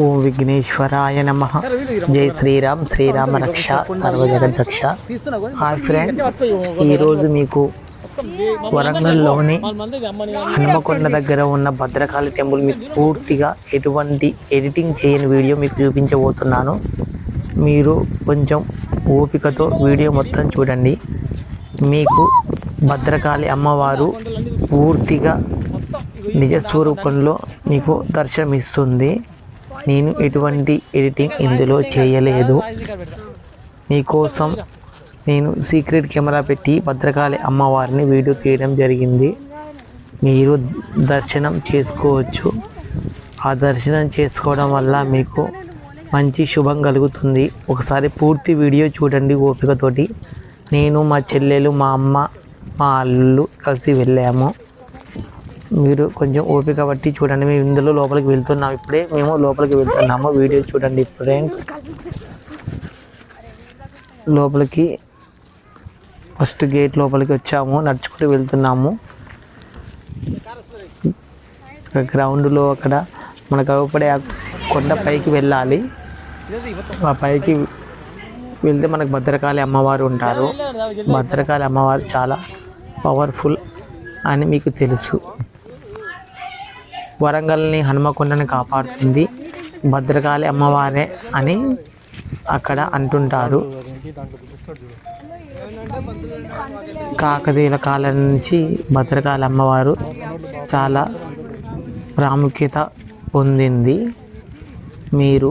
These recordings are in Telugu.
ఓం విఘ్నేశ్వరాయ నమ. జై శ్రీరామ్ శ్రీరామ రక్ష సర్వజగద్ రక్ష. హాయ్ ఫ్రెండ్స్ ఈరోజు మీకు వరంగల్లోని హనుమకొండ దగ్గర ఉన్న భద్రకాళి టెంపుల్ మీకు పూర్తిగా ఎటువంటి ఎడిటింగ్ చేయని వీడియో మీకు చూపించబోతున్నాను. మీరు కొంచెం ఓపికతో వీడియో మొత్తం చూడండి. మీకు భద్రకాళి అమ్మవారు పూర్తిగా నిజ స్వరూపంలో మీకు దర్శనమిస్తుంది. నేను ఎటువంటి ఎడిటింగ్ ఇందులో చేయలేదు. మీకోసం నేను సీక్రెట్ కెమెరా పెట్టి భద్రకాళి అమ్మవారిని వీడియో తీయడం జరిగింది. మీరు దర్శనం చేసుకోవచ్చు. ఆ దర్శనం చేసుకోవడం వల్ల మీకు మంచి శుభం కలుగుతుంది. ఒకసారి పూర్తి వీడియో చూడండి ఓపికతోటి. నేను మా చెల్లెలు మా అమ్మ మా అల్లు కలిసి వెళ్ళాము. మీరు కొంచెం ఓపిక బట్టి చూడండి. మేము ఇందులో లోపలికి వెళ్తున్నాం ఇప్పుడే. మేము లోపలికి వెళ్తున్నాము. వీడియో చూడండి ఫ్రెండ్స్. లోపలికి ఫస్ట్ గేట్ లోపలికి వచ్చాము. నడుచుకుంటూ వెళ్తున్నాము. గ్రౌండ్లో అక్కడ మనకు అవపడే కొండ పైకి వెళ్ళాలి. ఆ పైకి వెళ్తే మనకు భద్రకాళి అమ్మవారు ఉంటారు. భద్రకాళి అమ్మవారు చాలా పవర్ఫుల్ అని మీకు తెలుసు. వరంగల్ని హనుమకొండని కాపాడుతుంది. భద్రకాళి అమ్మవారే అని అక్కడ అంటుంటారు. కాకతీయుల కాలం నుంచి భద్రకాళి అమ్మవారు చాలా ప్రాముఖ్యత పొందింది. మీరు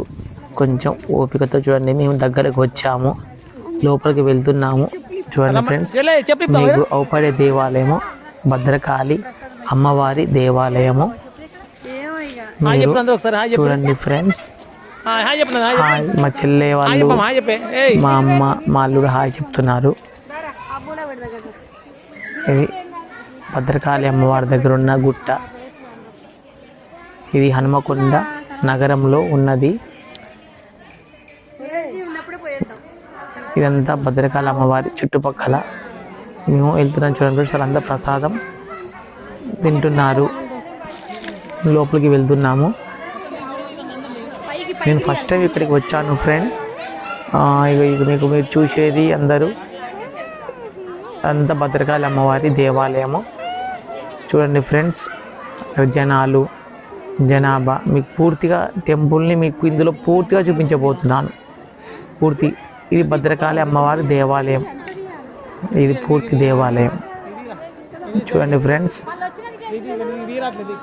కొంచెం ఓపికతో చూడండి. మేము దగ్గరకు వచ్చాము. లోపలికి వెళ్తున్నాము. చూడండి ఫ్రెండ్స్ మీకు అవుపడే దేవాలయము భద్రకాళి అమ్మవారి దేవాలయము హాయ్ మీరు చెప్పండి అందరూ ఒకసారి హాయ్ చెప్పండి చూడండి ఫ్రెండ్స్. మా చెల్లె వాళ్ళు మా అమ్మ మా అల్లుడు హాయ్ చెప్తున్నారు. ఇది భద్రకాళి అమ్మవారి దగ్గర ఉన్న గుట్ట. ఇది హనుమకొండ నగరంలో ఉన్నది. ఇదంతా భద్రకాళి అమ్మవారి చుట్టుపక్కల. మేము వెళ్తున్నాం చూడండి ఫ్రెండ్స్ వాళ్ళంతా ప్రసాదం తింటున్నారు. లోపలికి వెళ్తున్నాము. నేను ఫస్ట్ టైం ఇక్కడికి వచ్చాను ఫ్రెండ్ ఇక ఇక మీకు మీరు చూసేది అందరూ. అంత భద్రకాళి అమ్మవారి దేవాలయము. చూడండి ఫ్రెండ్స్ జనాలు జనాభా. మీకు పూర్తిగా టెంపుల్ని మీకు ఇందులో పూర్తిగా చూపించబోతున్నాను. పూర్తి ఇది భద్రకాళి అమ్మవారి దేవాలయం. ఇది పూర్తి దేవాలయం. చూడండి ఫ్రెండ్స్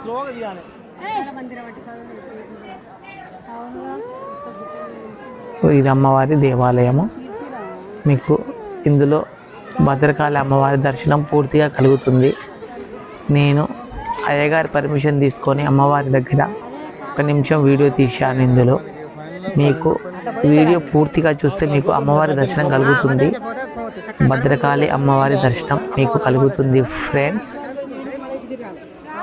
స్లోగా తీయాలి. ఇది అమ్మవారి దేవాలయము. మీకు ఇందులో భద్రకాళి అమ్మవారి దర్శనం పూర్తిగా కలుగుతుంది. నేను అయ్యగారి పర్మిషన్ తీసుకొని అమ్మవారి దగ్గర ఒక నిమిషం వీడియో తీశాను ఇందులో. మీకు వీడియో పూర్తిగా చూస్తే మీకు అమ్మవారి దర్శనం కలుగుతుంది. భద్రకాళి అమ్మవారి దర్శనం మీకు కలుగుతుంది ఫ్రెండ్స్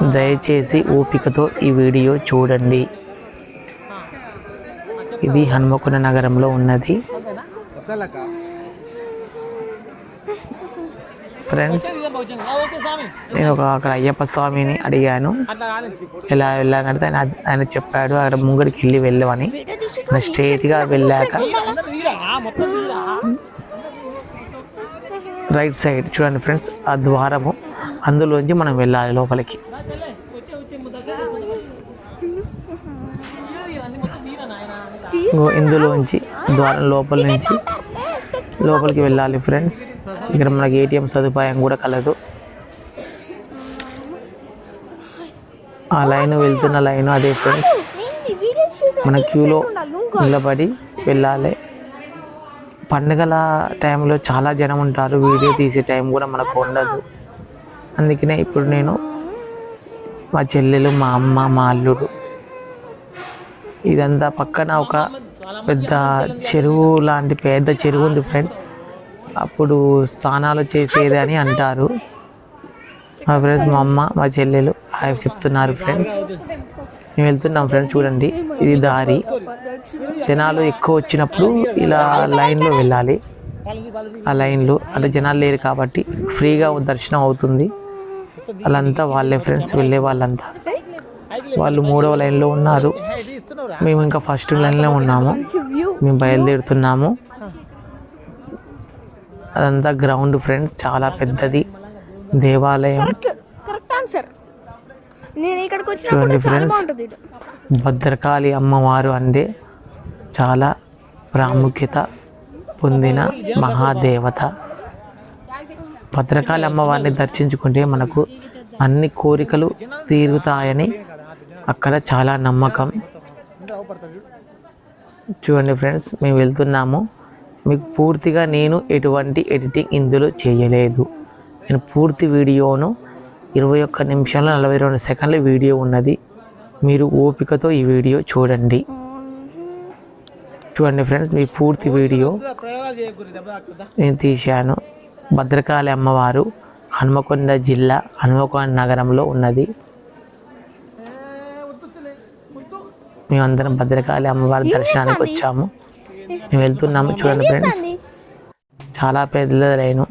దయచేసి ఓపికతో ఈ వీడియో చూడండి. ఇది హన్మకొండ నగరంలో ఉన్నది. ఫ్రెండ్స్ నేను ఒక అక్కడ అయ్యప్ప స్వామిని అడిగాను. అట్లా ఎలా వెళ్ళానంటే ఆయన ఆయన చెప్పాడు అక్కడ ముంగడికి వెళ్ళి వెళ్ళమని. స్ట్రేట్గా స్ట్రైట్గా వెళ్ళాక రైట్ సైడ్ చూడండి ఫ్రెండ్స్ ఆ ద్వారము. అందులోంచి మనం వెళ్ళాలి లోపలికి. ఇందులోంచి ద్వారం లోపల నుంచి లోపలికి వెళ్ళాలి ఫ్రెండ్స్. ఇక్కడ మనకి ఏటీఎం సదుపాయం కూడా కలదు. ఆ లైన్ వెళ్తున్న లైన్ అదే ఫ్రెండ్స్. మన క్యూలో నిలబడి వెళ్ళాలి. పండుగల టైంలో చాలా జనం ఉంటారు. వీడియో తీసే టైం కూడా మనకు ఉండదు. అందుకనే ఇప్పుడు నేను మా చెల్లెలు మా అమ్మ మా అల్లుడు ఇదంతా పక్కన ఒక పెద్ద చెరువు లాంటి పెద్ద చెరువు ఉంది ఫ్రెండ్. అప్పుడు స్నానాలు చేసేది అని అంటారు. మా ఫ్రెండ్స్ మా అమ్మ మా చెల్లెలు ఆయన చెప్తున్నారు ఫ్రెండ్స్. మేము వెళ్తున్నాం ఫ్రెండ్స్ చూడండి. ఇది దారి. జనాలు ఎక్కువ వచ్చినప్పుడు ఇలా లైన్లో వెళ్ళాలి. ఆ లైన్లో అంటే జనాలు లేరు కాబట్టి ఫ్రీగా దర్శనం అవుతుంది. వాళ్ళంతా వాళ్ళే ఫ్రెండ్స్ వెళ్ళే వాళ్ళంతా వాళ్ళు మూడవ లైన్లో ఉన్నారు. మేము ఇంకా ఫస్ట్ లైన్లో ఉన్నాము. మేము బయలుదేరుతున్నాము. అదంతా గ్రౌండ్ ఫ్రెండ్స్ చాలా పెద్దది. దేవాలయం. కరెక్ట్ కరెక్ట్ ఆన్సర్ నేను ఇక్కడికి చూడండి ఇది. భద్రకాళి అమ్మవారు అంటే చాలా ప్రాముఖ్యత పొందిన మహాదేవత. భద్రకాళి అమ్మవారిని దర్శించుకుంటే మనకు అన్ని కోరికలు తీరుతాయని అక్కడ చాలా నమ్మకం. చూడండి ఫ్రెండ్స్ మేము వెళ్తున్నాము. మీకు పూర్తిగా నేను ఎటువంటి ఎడిటింగ్ ఇందులో చేయలేదు. నేను పూర్తి వీడియోను ఇరవై ఒక్క నిమిషంలో నలభై రెండు సెకండ్ల వీడియో ఉన్నది. మీరు ఓపికతో ఈ వీడియో చూడండి. చూడండి ఫ్రెండ్స్ మీ పూర్తి వీడియో నేను తీశాను. భద్రకాళి అమ్మవారు హనుమకొండ జిల్లా హనుమకొండ నగరంలో ఉన్నది. మేమందరం భద్రకాళి అమ్మవారి దర్శనానికి వచ్చాము. మేము వెళ్తున్నాము చూడండి ఫ్రెండ్స్. చాలా పెద్ద లైను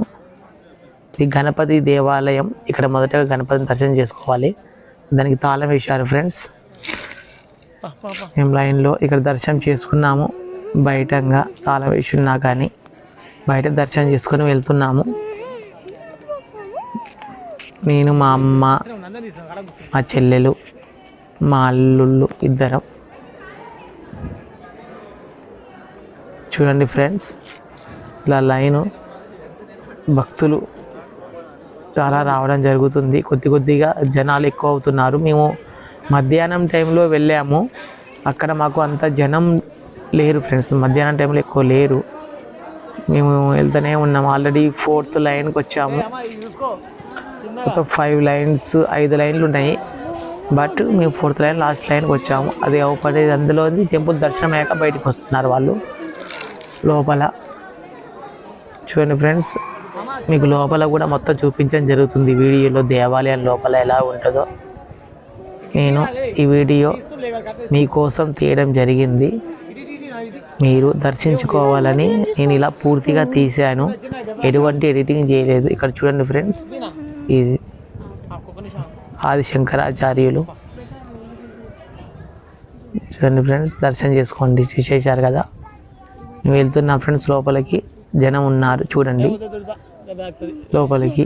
ఇది గణపతి దేవాలయం. ఇక్కడ మొదటగా గణపతిని దర్శనం చేసుకోవాలి. దానికి తాళం వేశారు ఫ్రెండ్స్. పా, పా, పా. మేము లైన్లో ఇక్కడ దర్శనం చేసుకున్నాము. బయటంగా తాళం వేసి ఉన్నా కానీ బయట దర్శనం చేసుకొని వెళ్తున్నాము. నేను మా అమ్మ మా చెల్లెలు మా అల్లుళ్ళు ఇద్దరం. చూడండి ఫ్రెండ్స్ ఇలా లైను భక్తులు చాలా రావడం జరుగుతుంది. కొద్ది కొద్దిగా జనాలు ఎక్కువ అవుతున్నారు. మేము మధ్యాహ్నం టైంలో వెళ్ళాము. అక్కడ మాకు అంత జనం లేరు ఫ్రెండ్స్. మధ్యాహ్నం టైంలో ఎక్కువ లేరు. మేము వెళ్తూనే ఉన్నాం. ఆల్రెడీ ఫోర్త్ లైన్కి వచ్చాము. ఒక ఫైవ్ లైన్స్ ఐదు లైన్లు ఉన్నాయి. బట్ మేము ఫోర్త్ లైన్ లాస్ట్ లైన్కి వచ్చాము. అది అవపడేది అందులో టెంపుల్ దర్శనం అయ్యాక బయటకు వస్తున్నారు వాళ్ళు. లోపల చూడండి ఫ్రెండ్స్ మీకు లోపల కూడా మొత్తం చూపించడం జరుగుతుంది. వీడియోలో దేవాలయం లోపల ఎలా ఉంటుందో. నేను ఈ వీడియో మీకోసం తీయడం జరిగింది ఇది, ఇది, ఇది, నా ఇది. మీరు దర్శించుకోవాలని నేను ఇలా పూర్తిగా తీశాను ఎటువంటి ఎడిటింగ్ చేయలేదు ఇక్కడ చూడండి ఫ్రెండ్స్ ఇది ఆదిశంకరాచార్యులు ఆది శంకరాచార్యులు చూడండి ఫ్రెండ్స్ దర్శనం చేసుకోండి చేసేసారు కదా వెళ్తున్న ఫ్రెండ్స్ లోపలికి జనం ఉన్నారు చూడండి లోపలికి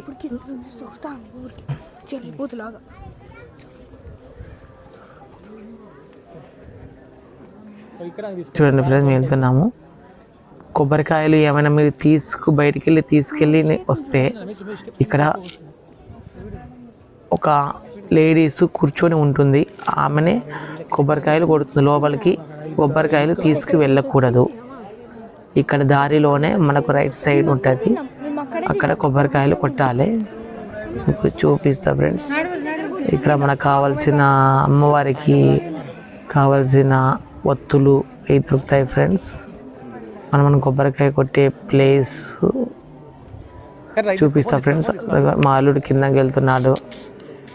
దొరుకుతాండి ఊరికి చెల్లిపోతులాగా ఓ, ఇక్కడ తీసుకో చూడండి ఫ్రెండ్స్ మేము వెళ్తున్నాము. కొబ్బరికాయలు ఏమైనా మీరు తీసుకు బయటికి వెళ్ళి తీసుకెళ్ళి వస్తే ఇక్కడ ఒక లేడీస్ కూర్చొని ఉంటుంది. ఆమెనే కొబ్బరికాయలు కొడుతుంది. లోపలికి కొబ్బరికాయలు తీసుకు వెళ్ళకూడదు ఇక్కడ దారిలోనే మనకు రైట్ సైడ్ ఉంటుంది. అక్కడ కొబ్బరికాయలు కొట్టాలి. మీకు చూపిస్తా ఫ్రెండ్స్ ఇక్కడ మనకు కావాల్సిన అమ్మవారికి కావాల్సిన ఒత్తులు ఇవి దొరుకుతాయి ఫ్రెండ్స్. మనం మనం కొబ్బరికాయ కొట్టే ప్లేస్ చూపిస్తా ఫ్రెండ్స్. మా అల్లుడు కిందకి వెళ్తున్నాడు.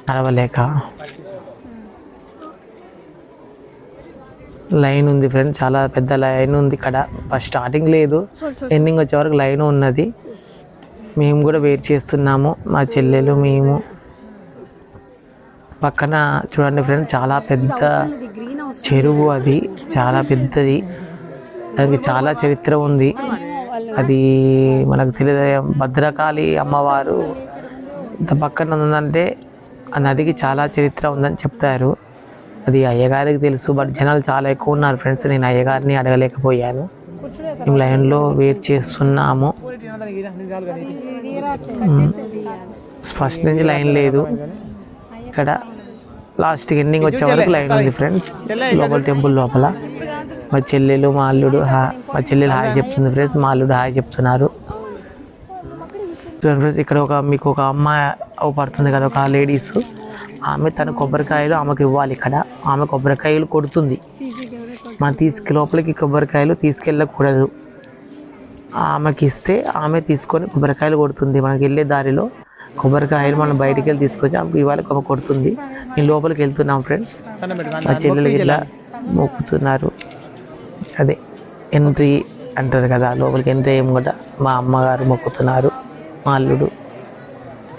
నడవలేక. లైన్ ఉంది ఫ్రెండ్స్. చాలా పెద్ద లైన్ ఉంది ఇక్కడ. ఫస్ట్ స్టార్టింగ్ లేదు. ఎండింగ్ వచ్చే వరకు లైన్ ఉన్నది. మేము కూడా వెయిట్ చేస్తున్నాము. మా చెల్లెలు మేము. పక్కన చూడండి ఫ్రెండ్స్ చాలా పెద్ద చెరువు అది చాలా పెద్దది. దానికి చాలా చరిత్ర ఉంది. అది మనకు తెలియదు. భద్రకాళి అమ్మవారు ఇంత పక్కన ఉందంటే ఆ నదికి చాలా చరిత్ర ఉందని చెప్తారు. అది అయ్యగారికి తెలుసు బట్ జనాలు చాలా ఎక్కువ ఉన్నారు ఫ్రెండ్స్. నేను అయ్యగారిని అడగలేకపోయాను. మేము లైన్లో వెయిట్ చేస్తున్నాము. ఫస్ట్ నుంచి లైన్ లేదు. ఇక్కడ లాస్ట్ ఎండింగ్ వచ్చే వరకు లైన్ ఉంది ఫ్రెండ్స్ లోపల టెంపుల్ లోపల. మా చెల్లెలు మా అల్లుడు హా- మా చెల్లెలు హాయ్ చెప్తుంది ఫ్రెండ్స్ మా అల్లుడు హాయ్ చెప్తున్నారు. చూడండి ఫ్రెండ్స్ ఇక్కడ ఒక మీకు ఒక అమ్మాయి పడుతుంది కదా ఒక లేడీస్ ఆమె తన కొబ్బరికాయలు ఆమెకు ఇవ్వాలి ఇక్కడ. ఆమె కొబ్బరికాయలు కొడుతుంది. మనం తీసుకు లోపలికి కొబ్బరికాయలు తీసుకెళ్ళకూడదు. ఆమెకి ఇస్తే ఆమె తీసుకొని కొబ్బరికాయలు కొడుతుంది. మనకి వెళ్ళే దారిలో కొబ్బరికాయలు మనం బయటికి వెళ్ళి తీసుకొచ్చి ఆమెకి ఇవాళ కొమ్మ కొడుతుంది. నేను లోపలికి వెళ్తున్నాం ఫ్రెండ్స్ మా చెల్లెలు ఇట్లా మొక్కుతున్నారు అదే ఎంట్రీ అంటారు కదా లోపలికి ఎంట్రీ ఏం కూడా మా అమ్మగారు మొక్కుతున్నారు మా అల్లుడు.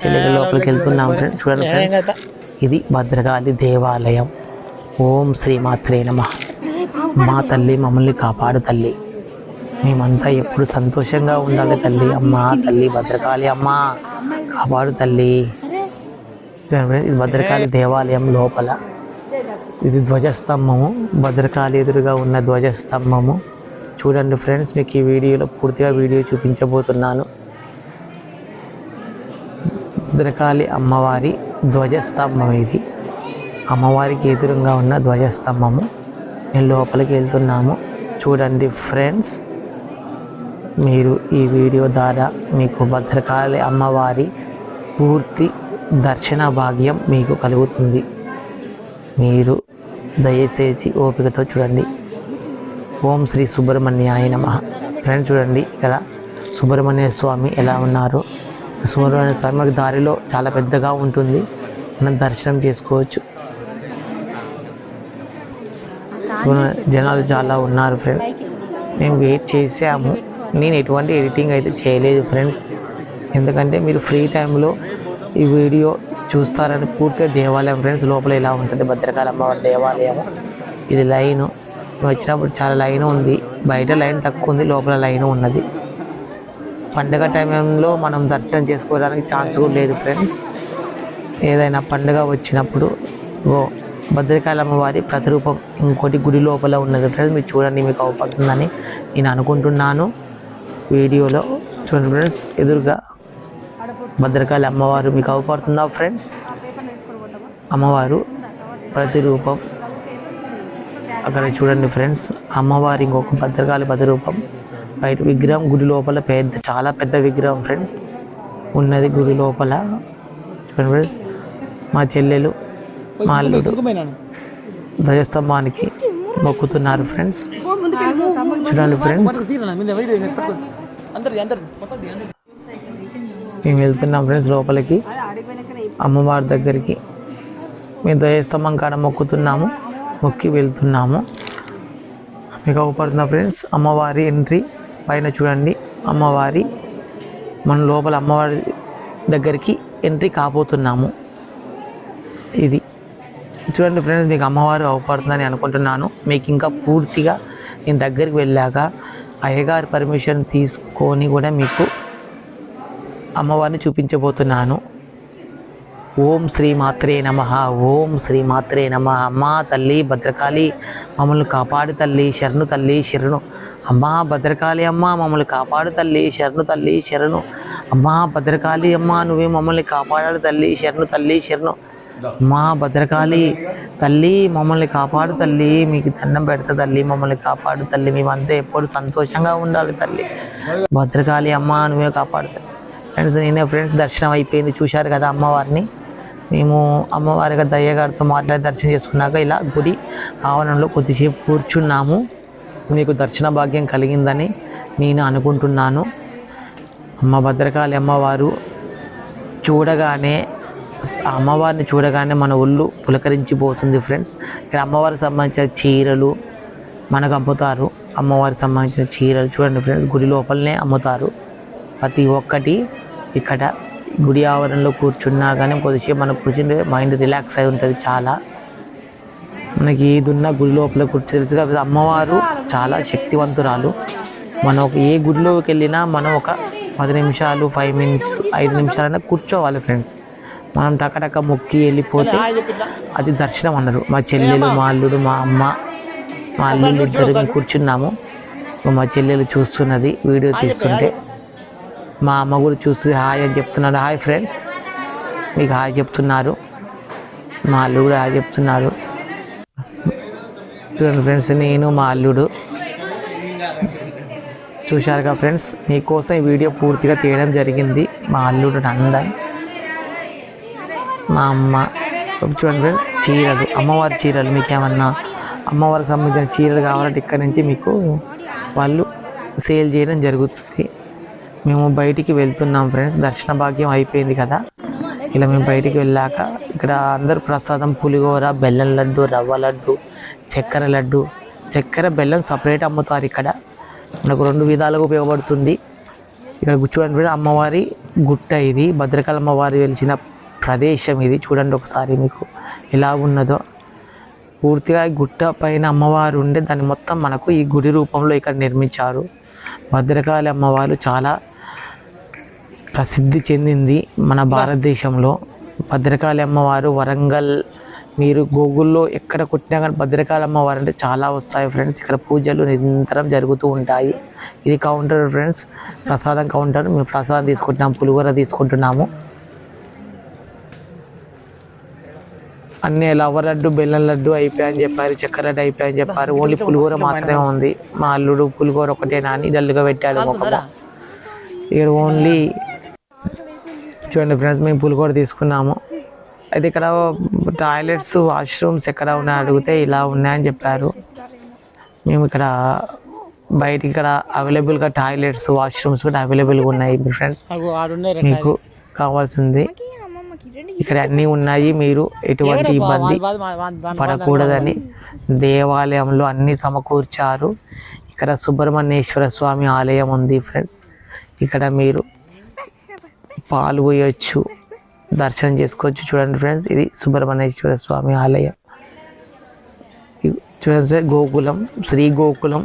చెల్లెలు లోపలికి వెళ్తున్నాం ఫ్రెండ్స్ చూడండి ఫ్రెండ్స్ ఇది భద్రకాళి దేవాలయం. ఓం శ్రీ మాత్రే నమ. మా తల్లి మమ్మల్ని కాపాడు తల్లి. మేమంతా ఎప్పుడు సంతోషంగా ఉండాలి తల్లి అమ్మ తల్లి భద్రకాళి అమ్మ. కాపాడు తల్లి. ఇది భద్రకాళి దేవాలయం లోపల. ఇది ధ్వజస్తంభము. భద్రకాళి ఎదురుగా ఉన్న ధ్వజస్తంభము. చూడండి ఫ్రెండ్స్ మీకు ఈ వీడియోలో పూర్తిగా వీడియో చూపించబోతున్నాను. భద్రకాళి అమ్మవారి ధ్వజస్తంభం ఇది. అమ్మవారికి ఎదురుగా ఉన్న ధ్వజస్తంభము. నేను లోపలికి వెళ్తున్నాము. చూడండి ఫ్రెండ్స్ మీరు ఈ వీడియో ద్వారా మీకు భద్రకాళి అమ్మవారి పూర్తి దర్శన భాగ్యం మీకు కలుగుతుంది. మీరు దయచేసి ఓపికతో చూడండి. ఓం శ్రీ సుబ్రహ్మణ్యాయ నమ. ఫ్రెండ్స్ చూడండి ఇక్కడ సుబ్రహ్మణ్య స్వామి ఎలా ఉన్నారు? సుబ్రహ్మణ్య స్వామి దారిలో చాలా పెద్దగా ఉంటుంది. మనం దర్శనం చేసుకోవచ్చు. జనాలు చాలా ఉన్నారు ఫ్రెండ్స్. మేము వెయిట్ చేసాము నేను ఎటువంటి ఎడిటింగ్ అయితే చేయలేదు ఫ్రెండ్స్. ఎందుకంటే మీరు ఫ్రీ టైంలో ఈ వీడియో చూస్తారని పూర్తిగా దేవాలయం ఫ్రెండ్స్ లోపల ఇలా ఉంటుంది. భద్రకాళ అమ్మవారి దేవాలయం ఇది లైను. వచ్చినప్పుడు చాలా లైన్ ఉంది. బయట లైన్ తక్కువ ఉంది లోపల లైన్ ఉన్నది. పండగ టైంలో మనం దర్శనం చేసుకోవడానికి ఛాన్స్ కూడా లేదు ఫ్రెండ్స్ ఏదైనా పండుగ వచ్చినప్పుడు ఓ భద్రకాళ అమ్మవారి ప్రతిరూపం ఇంకోటి గుడి లోపల ఉన్నది ఫ్రెండ్స్ మీరు చూడండి మీకు అవపడుతుందని నేను అనుకుంటున్నాను. వీడియోలో చూడండి ఫ్రెండ్స్ ఎదురుగా భద్రకాళి అమ్మవారు మీకు అవపడుతుందా ఫ్రెండ్స్ అమ్మవారు ప్రతిరూపం. అక్కడ చూడండి ఫ్రెండ్స్ అమ్మవారి ఇంకొక భద్రకాళి ప్రతిరూపం. బయట విగ్రహం గుడి లోపల పెద్ద చాలా పెద్ద విగ్రహం ఫ్రెండ్స్ ఉన్నది గుడి లోపల. చూడండి ఫ్రెండ్స్ మా చెల్లెలు మా అల్లుడు ధ్వజస్తంభానికి మొక్కుతున్నారు ఫ్రెండ్స్ చూడండి ఫ్రెండ్స్ తీరనా మీద వైర్ పట్టుకో అందరిది అందరు మొత్తం అందరు మేము వెళ్తున్నాం ఫ్రెండ్స్ లోపలికి. అమ్మవారి దగ్గరికి. మేము దయస్తంభం కాడ మొక్కుతున్నాము మొక్కి వెళ్తున్నాము. మీకు అవపడుతున్న ఫ్రెండ్స్ అమ్మవారి ఎంట్రీ పైన చూడండి. అమ్మవారి మన లోపల అమ్మవారి దగ్గరికి ఎంట్రీ కాబోతున్నాము. ఇది. చూడండి ఫ్రెండ్స్ మీకు అమ్మవారు అవపడుతుందని అనుకుంటున్నాను. మీకు ఇంకా పూర్తిగా నేను దగ్గరికి వెళ్ళాక అయ్యగారి పర్మిషన్ తీసుకొని కూడా మీకు అమ్మవారిని చూపించబోతున్నాను. ఓం శ్రీ మాత్రే నమ ఓం శ్రీ మాత్రే నమ. అమ్మా తల్లి భద్రకాళి మమ్మల్ని కాపాడు తల్లి శరణు తల్లి శరణు. అమ్మా భద్రకాళి అమ్మ మమ్మల్ని కాపాడు తల్లి శరణు తల్లి శరణు. అమ్మా భద్రకాళి అమ్మ నువ్వే మమ్మల్ని కాపాడాలి తల్లి శరణు తల్లి శరణు. అమ్మా భద్రకాళి తల్లి మమ్మల్ని కాపాడు తల్లి మీకు దండం పెడతా తల్లి మమ్మల్ని కాపాడు తల్లి. మేమంతా ఎప్పుడు సంతోషంగా ఉండాలి తల్లి. భద్రకాళి అమ్మ నువ్వే కాపాడు తల్లి. ఫ్రెండ్స్ నేనే ఫ్రెండ్స్ దర్శనం అయిపోయింది. చూశారు కదా అమ్మవారిని. మేము అమ్మవారిగా దయ్యగారితో మాట్లాడి దర్శనం చేసుకున్నాక ఇలా గుడి ఆవరణలో కొద్దిసేపు కూర్చున్నాము. మీకు దర్శన భాగ్యం కలిగిందని నేను అనుకుంటున్నాను. అమ్మ భద్రకాళి అమ్మవారు చూడగానే అమ్మవారిని చూడగానే మన ఒళ్ళు పులకరించిపోతుంది ఫ్రెండ్స్. ఇక్కడ అమ్మవారికి సంబంధించిన చీరలు మనకు అమ్ముతారు అమ్మవారికి సంబంధించిన చీరలు చూడండి ఫ్రెండ్స్ గుడి లోపలనే అమ్ముతారు. ప్రతి ఒక్కటి ఇక్కడ గుడి ఆవరణలో కూర్చున్నా కానీ కొద్దిసేపు మనం కూర్చుంటే మైండ్ రిలాక్స్ అయి ఉంటుంది చాలా. మనకి ఏది ఉన్నా గుడి లోపల కూర్చో తెలుసు కాబట్టి అమ్మవారు చాలా శక్తివంతురాలు. మనం ఒక ఏ గుడిలోకి వెళ్ళినా మనం ఒక పది నిమిషాలు ఫైవ్ మినిట్స్ ఐదు నిమిషాలైనా కూర్చోవాలి ఫ్రెండ్స్. మనం టకటక మొక్కి వెళ్ళిపోతే అది దర్శనం అన్నారు. మా చెల్లెలు మా అల్లుడు మా అమ్మ మా అల్లుళ్ళు ఇద్దరు కూర్చున్నాము. మా చెల్లెలు చూస్తున్నది వీడియో తీస్తుంటే. మా అమ్మ కూడా చూసి హాయ్ అని చెప్తున్నాడు. Hi friends. మీకు హాయ్ చెప్తున్నారు. మా అల్లుడు కూడా హాయ్ చెప్తున్నారు. చూడండి ఫ్రెండ్స్ నేను మా అల్లుడు. చూశారుగా ఫ్రెండ్స్ మీకోసం ఈ వీడియో పూర్తిగా తీయడం జరిగింది. మా అల్లుడు నందన్ మా అమ్మ. చూడండి ఫ్రెండ్స్ చీరలు. అమ్మవారి చీరలు మీకు ఏమన్నా అమ్మవారికి సంబంధించిన చీరలు కావాలంటే ఇక్కడ నుంచి మీకు వాళ్ళు సేల్ చేయడం జరుగుతుంది. మేము బయటికి వెళ్తున్నాం ఫ్రెండ్స్. దర్శన భాగ్యం అయిపోయింది కదా. ఇలా మేము బయటికి వెళ్ళాక ఇక్కడ అందరు ప్రసాదం పులిహోర బెల్లం లడ్డు రవ్వ లడ్డు చక్కెర లడ్డు చక్కెర బెల్లం సపరేట్ అమ్ముతారు ఇక్కడ. మనకు రెండు విధాలుగా ఉపయోగపడుతుంది. ఇక్కడ చూడండి అమ్మవారి గుట్ట ఇది. భద్రకాళ అమ్మవారి వెలిసిన ప్రదేశం ఇది. చూడండి ఒకసారి మీకు ఎలా ఉన్నదో. పూర్తిగా గుట్ట పైన అమ్మవారు ఉండే దాన్ని మొత్తం మనకు ఈ గుడి రూపంలో ఇక్కడ నిర్మించారు. భద్రకాళి అమ్మవారు చాలా ప్రసిద్ధి చెందింది మన భారతదేశంలో. భద్రకాళి అమ్మవారు వరంగల్ మీరు గూగుల్లో ఎక్కడ కొట్టినా కానీ భద్రకాళి అమ్మవారు అంటే చాలా వస్తాయి ఫ్రెండ్స్ ఇక్కడ పూజలు నిరంతరం జరుగుతూ ఉంటాయి. ఇది కౌంటర్ ఫ్రెండ్స్ ప్రసాదం కౌంటర్ మేము ప్రసాదం తీసుకుంటున్నాము పులిహోర తీసుకుంటున్నాము. అన్ని లవ్వ లడ్డు బెల్లం లడ్డు అయిపోయాయని చెప్పారు చక్కెర లడ్డు అయిపోయాయని చెప్పారు. ఓన్లీ పులిహోర మాత్రమే ఉంది. మా అల్లుడు పులిహోర ఒకటేనా అని డల్గా పెట్టాడు ఇక్కడ ఓన్లీ చూడండి ఫ్రెండ్స్ మేము పులిహోర తీసుకున్నాము. అయితే ఇక్కడ టాయిలెట్స్ వాష్రూమ్స్ ఎక్కడ ఉన్నాయని అడిగితే ఇలా ఉన్నాయని చెప్పారు. మేము ఇక్కడ బయట ఇక్కడ అవైలబుల్గా టాయిలెట్స్ వాష్రూమ్స్ కూడా అవైలబుల్గా ఉన్నాయి ఫ్రెండ్స్. మీకు కావాల్సింది. ఇక్కడ అన్నీ ఉన్నాయి మీరు ఎటువంటి ఇబ్బంది పడకూడదని దేవాలయంలో అన్ని సమకూర్చారు. ఇక్కడ సుబ్రహ్మణ్యేశ్వర స్వామి ఆలయం ఉంది ఫ్రెండ్స్. ఇక్కడ మీరు పాలు పోయొచ్చు దర్శనం చేసుకోవచ్చు. చూడండి ఫ్రెండ్స్ ఇది సుబ్రహ్మణ్యేశ్వర స్వామి ఆలయం. చూడండి సార్ గోకులం శ్రీ గోకులం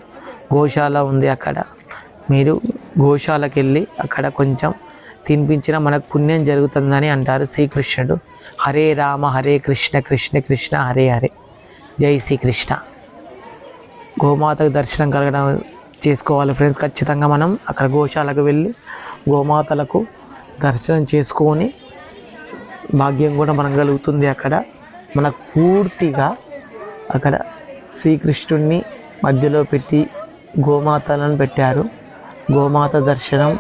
గోశాల ఉంది అక్కడ. మీరు గోశాలకు వెళ్ళి అక్కడ కొంచెం తినిపించిన మనకు పుణ్యం జరుగుతుందని అంటారు శ్రీకృష్ణుడు. హరే రామ హరే కృష్ణ కృష్ణ కృష్ణ హరే హరే. జై శ్రీకృష్ణ. గోమాతకు దర్శనం కలగడం చేసుకోవాలి ఫ్రెండ్స్ ఖచ్చితంగా మనం అక్కడ గోశాలకు వెళ్ళి గోమాతలకు దర్శనం చేసుకొని భాగ్యం కూడా మనం కలుగుతుంది అక్కడ. మనకు పూర్తిగా అక్కడ శ్రీకృష్ణుడిని మధ్యలో పెట్టి గోమాతలను పెట్టారు. గోమాత దర్శనం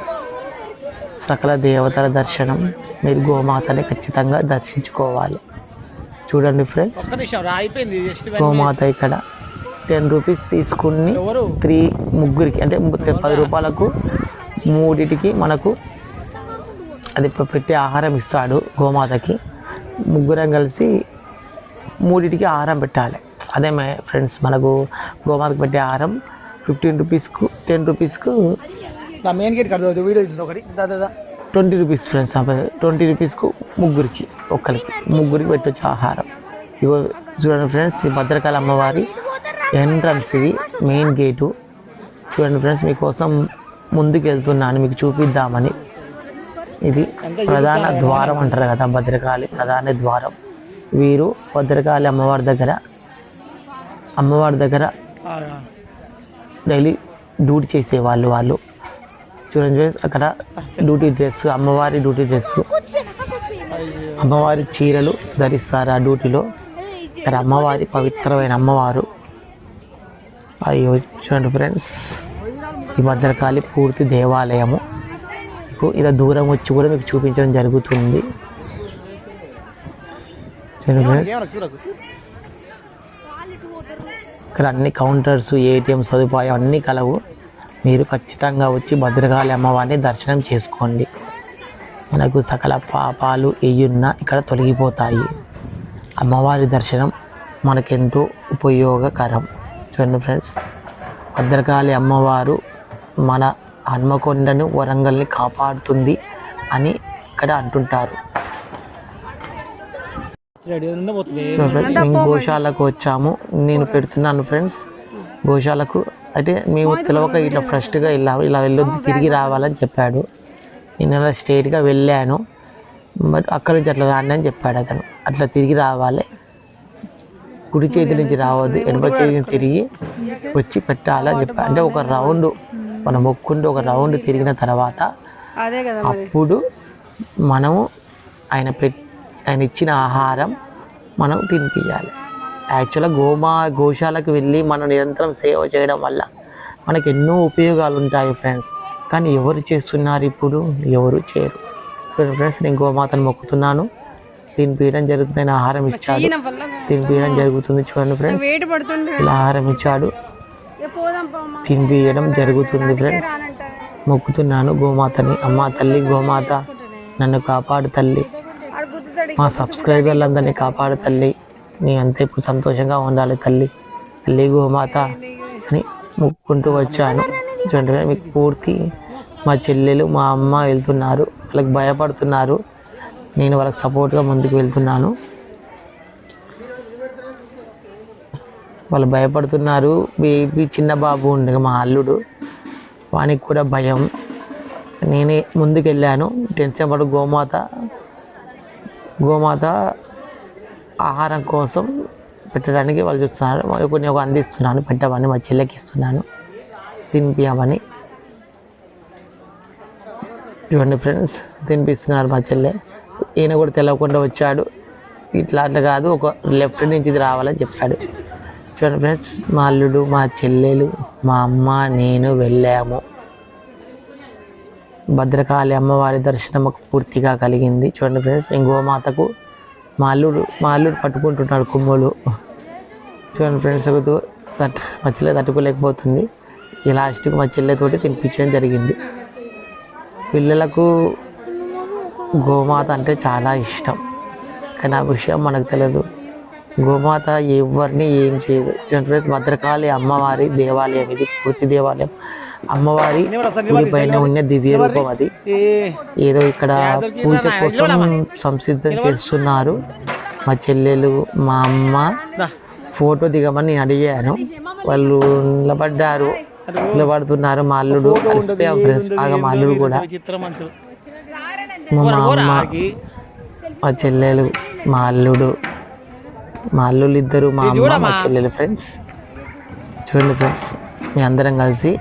సకల దేవతల దర్శనం మీరు గోమాతని ఖచ్చితంగా దర్శించుకోవాలి. చూడండి ఫ్రెండ్స్ గోమాత ఇక్కడ టెన్ రూపీస్ తీసుకుని త్రీ ముగ్గురికి అంటే పది రూపాయలకు మూడిటికి మనకు అది పెట్టే ఆహారం ఇస్తాడు గోమాతకి. ముగ్గురం కలిసి మూడిటికి ఆహారం పెట్టాలి. అదే మే ఫ్రెండ్స్ మనకు గోమాతకి పెట్టే ఆహారం ఫిఫ్టీన్ రూపీస్కు టెన్ రూపీస్కు మెయిన్ గేట్ కడదు వీడియో ఒకటి. ట్వంటీ రూపీస్ ఫ్రెండ్స్ ట్వంటీ రూపీస్కు ముగ్గురికి ఒక్కరికి ముగ్గురికి పెట్టొచ్చు ఆహారం. ఇగో చూడండి ఫ్రెండ్స్ ఈ భద్రకాళి అమ్మవారి ఎంట్రన్స్ ఇది మెయిన్ గేటు. చూడండి ఫ్రెండ్స్ మీకోసం ముందుకు వెళ్తున్నాను మీకు చూపిద్దామని. ఇది ప్రధాన ద్వారం అంటారు కదా భద్రకాళి ప్రధాన ద్వారం. వీరు భద్రకాళి అమ్మవారి దగ్గర అమ్మవారి దగ్గర డైలీ డ్యూటీ చేసేవాళ్ళు వాళ్ళు. చూడండి అక్కడ డ్యూటీ డ్రెస్ అమ్మవారి డ్యూటీ డ్రెస్ అమ్మవారి చీరలు ధరిస్తారు ఆ డ్యూటీలో. ఇక్కడ అమ్మవారి పవిత్రమైన అమ్మవారు. అయ్యో చూడండి ఫ్రెండ్స్ ఈ భద్రకాళి పూర్తి దేవాలయము. మీకు ఇలా దూరం వచ్చి కూడా మీకు చూపించడం జరుగుతుంది. ఇక్కడ అన్ని కౌంటర్స్ ఏటీఎం సదుపాయం అన్నీ కలవు. మీరు ఖచ్చితంగా వచ్చి భద్రకాళి అమ్మవారిని దర్శనం చేసుకోండి. మనకు సకల పాపాలు ఏయున్నా ఇక్కడ తొలగిపోతాయి. అమ్మవారి దర్శనం మనకెంతో ఉపయోగకరం. చూడండి ఫ్రెండ్స్ భద్రకాళి అమ్మవారు మన హన్మకొండను వరంగల్ని కాపాడుతుంది అని ఇక్కడ అంటుంటారు. మేము గోశాలకు వచ్చాము. నేను పెడుతున్నాను ఫ్రెండ్స్. గోశాలకు అయితే మేము తెలవక ఇట్లా ఫస్ట్గా ఇలా ఇలా వెళ్ళొద్దు తిరిగి రావాలని చెప్పాడు. నేను అలా స్ట్రైట్గా వెళ్ళాను. బట్ అక్కడి నుంచి అట్లా రాండి అని చెప్పాడు అతను. అట్లా తిరిగి రావాలి. కుడి చేతి నుంచి రావద్దు ఎనభై చేతి నుంచి తిరిగి వచ్చి పెట్టాలని చెప్పాడు. అంటే ఒక రౌండ్ మనం మొక్కుంటూ ఒక రౌండ్ తిరిగిన తర్వాత అదే కదా అప్పుడు మనము ఆయన పెట్ ఆయన ఇచ్చిన ఆహారం మనం తినిపించాలి యాక్చువల్గా గోమా గోశాలకు వెళ్ళి మనం నిరంతరం సేవ చేయడం వల్ల మనకు ఎన్నో ఉపయోగాలు ఉంటాయి ఫ్రెండ్స్. కానీ ఎవరు చేస్తున్నారు ఇప్పుడు? ఎవరు చేయరు. ఫ్రెండ్స్ నేను గోమాతను మొక్కుతున్నాను. తినిపించడం జరుగుతుంది ఆహారం ఇచ్చాడు. తినిపించడం జరుగుతుంది చూడండి ఫ్రెండ్స్. ఇలా ఆహారం ఇచ్చాడు. తినిపించడం జరుగుతుంది ఫ్రెండ్స్ మొక్కుతున్నాను గోమాతని. అమ్మ తల్లి గోమాత నన్ను కాపాడు తల్లి. మా సబ్స్క్రైబర్లందరినీ కాపాడు తల్లి. నీ అంతే సంతోషంగా ఉండాలి తల్లి. తల్లి గోమాత అని మొక్కుంటూ వచ్చాను. చూడండి మీకు పూర్తి మా చెల్లెలు మా అమ్మ వెళ్తున్నారు. వాళ్ళకి భయపడుతున్నారు. నేను వాళ్ళకి సపోర్ట్గా ముందుకు వెళ్తున్నాను. వాళ్ళు భయపడుతున్నారు. బేబీ చిన్న బాబు ఉండే మా అల్లుడు. వానికి కూడా భయం. నేనే ముందుకెళ్ళాను. టెన్షన్ పడు గోమాత. గోమాత ఆహారం కోసం పెట్టడానికి వాళ్ళు చూస్తున్నారు. కొన్ని ఒక అందిస్తున్నాను పెట్టమని మా చెల్లెకి ఇస్తున్నాను. తినిపించమని చూడండి ఫ్రెండ్స్ తినిపిస్తున్నారు మా చెల్లె. ఈయన కూడా తెలవకుండా వచ్చాడు. ఇట్లా అట్లా కాదు. ఒక లెఫ్ట్ నుంచి ఇది రావాలని చెప్పాడు. చూడండి ఫ్రెండ్స్. మా అల్లుడు మా చెల్లెలు మా అమ్మ నేను వెళ్ళాము. భద్రకాళి అమ్మవారి దర్శనం పూర్తిగా కలిగింది. చూడండి ఫ్రెండ్స్ మేము గోమాతకు మా అల్లుడు మా అల్లుడు పట్టుకుంటున్నాడు కొమ్ములు. చూడండి ఫ్రెండ్స్ ఒక తట్ మా చెల్లె తట్టుకోలేకపోతుంది. ఈ లాస్ట్కి మా చెల్లెతోటి తినిపించడం జరిగింది. పిల్లలకు గోమాత అంటే చాలా ఇష్టం. కానీ ఆ విషయం మనకు తెలియదు గోమాత ఎవరిని ఏం చేయదు. ఫ్రెండ్స్ భద్రకాళి అమ్మవారి దేవాలయం ఇది పూర్తి దేవాలయం. అమ్మవారి గుడి పైన ఉన్న దివ్య రూపం అది. ఏదో ఇక్కడ పూజ కోసం సంసిద్ధం చేస్తున్నారు. మా చెల్లెలు మా అమ్మ. ఫోటో దిగమని నేను అడిగాను. వాళ్ళు నిలబడ్డారు. నిలబడుతున్నారు మా అల్లుడు. ఫ్రెండ్స్ బాగా మా అల్లుడు కూడా. మా అమ్మ మా చెల్లెలు మా అల్లుడు. మా అల్లుళ్ళు ఇద్దరు మా అమ్మ మా చెల్లెలు ఫ్రెండ్స్ చూడండి ఫ్రెండ్స్ మీ అందరం కలిసి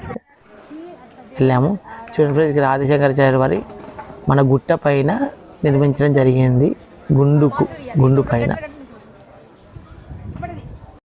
వెళ్ళాము. చూడండి ఫ్రెండ్స్ ఇక్కడ ఆదిశంకరాచార్య వారి మన గుట్ట పైన నిర్మించడం జరిగింది. గుండుకు గుండు పైన.